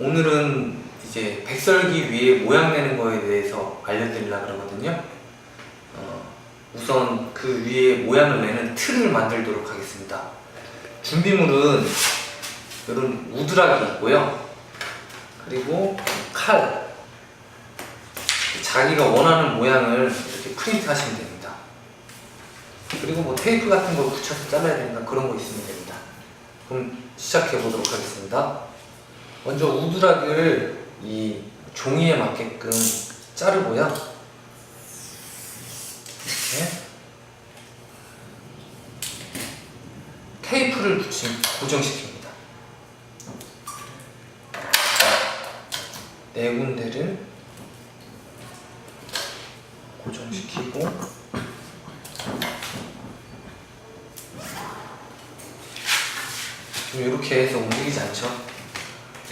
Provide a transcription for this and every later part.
오늘은 이제 백설기 위에 모양 내는 거에 대해서 알려드리려고 그러거든요. 어, 우선 그 위에 모양을 내는 틀을 만들도록 하겠습니다. 준비물은 이런 우드락이 있고요. 그리고 칼. 자기가 원하는 모양을 이렇게 프린트 하시면 됩니다. 그리고 뭐 테이프 같은 거 붙여서 잘라야 된다 그런 거 있으면 됩니다. 그럼 시작해 보도록 하겠습니다. 먼저 우드락을 이 종이에 맞게끔 자르고요. 이렇게 테이프를 붙임 고정시킵니다. 네 군데를 고정시키고 이렇게 해서 움직이지 않죠?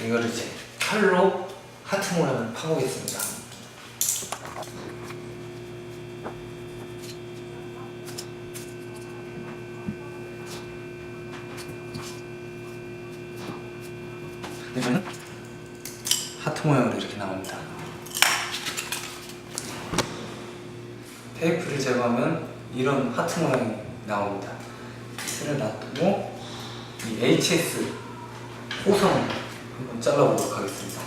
이거를 이제 칼로 하트 모양을 파보겠습니다. 이거는 하트 모양으로 이렇게 나옵니다. 테이프를 제거하면 이런 하트 모양이 나옵니다. 틀을 놔두고 이 HS 호성 한번 잘라보도록 하겠습니다.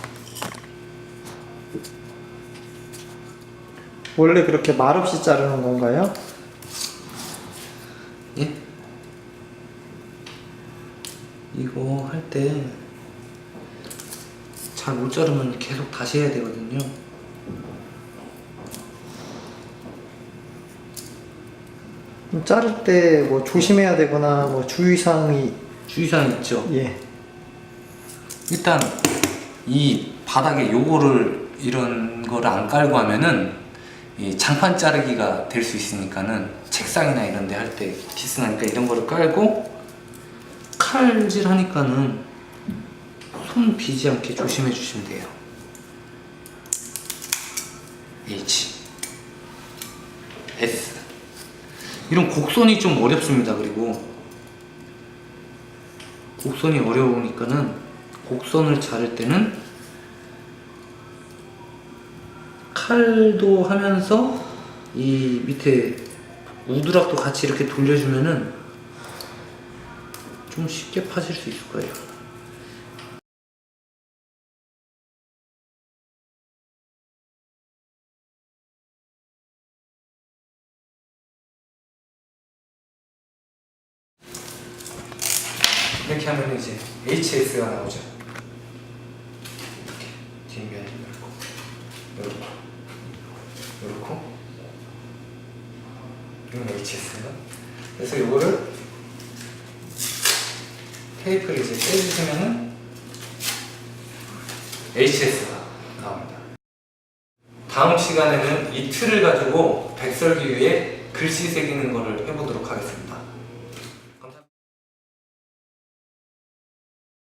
원래 그렇게 말없이 자르는 건가요? 예? 이거 할 때 잘 못 자르면 계속 다시 해야 되거든요. 좀 자를 때 뭐 조심해야 되거나 뭐 주의사항이 주의사항 있죠. 예. 일단 이 바닥에 요거를 이런 거를 안 깔고 하면은 이 장판 자르기가 될 수 있으니까는 책상이나 이런 데 할 때 기스나니까 이런 거를 깔고 칼질 하니까는 손 비지 않게 조심해 주시면 돼요. H S 이런 곡선이 좀 어렵습니다. 그리고 곡선이 어려우니까는 곡선을 자를 때는 칼도 하면서 이 밑에 우드락도 같이 이렇게 돌려주면은 좀 쉽게 파실 수 있을 거예요. 이렇게 하면 이제 HS가 나오죠. 이렇게 뒷면이 이렇고 이렇고 이렇고 이건 HS가 그래서 이거를 테이프를 이제 떼주시면은 HS가 나옵니다. 다음 시간에는 이 틀을 가지고 백설기 위에 글씨 새기는 거를 해보도록 하겠습니다.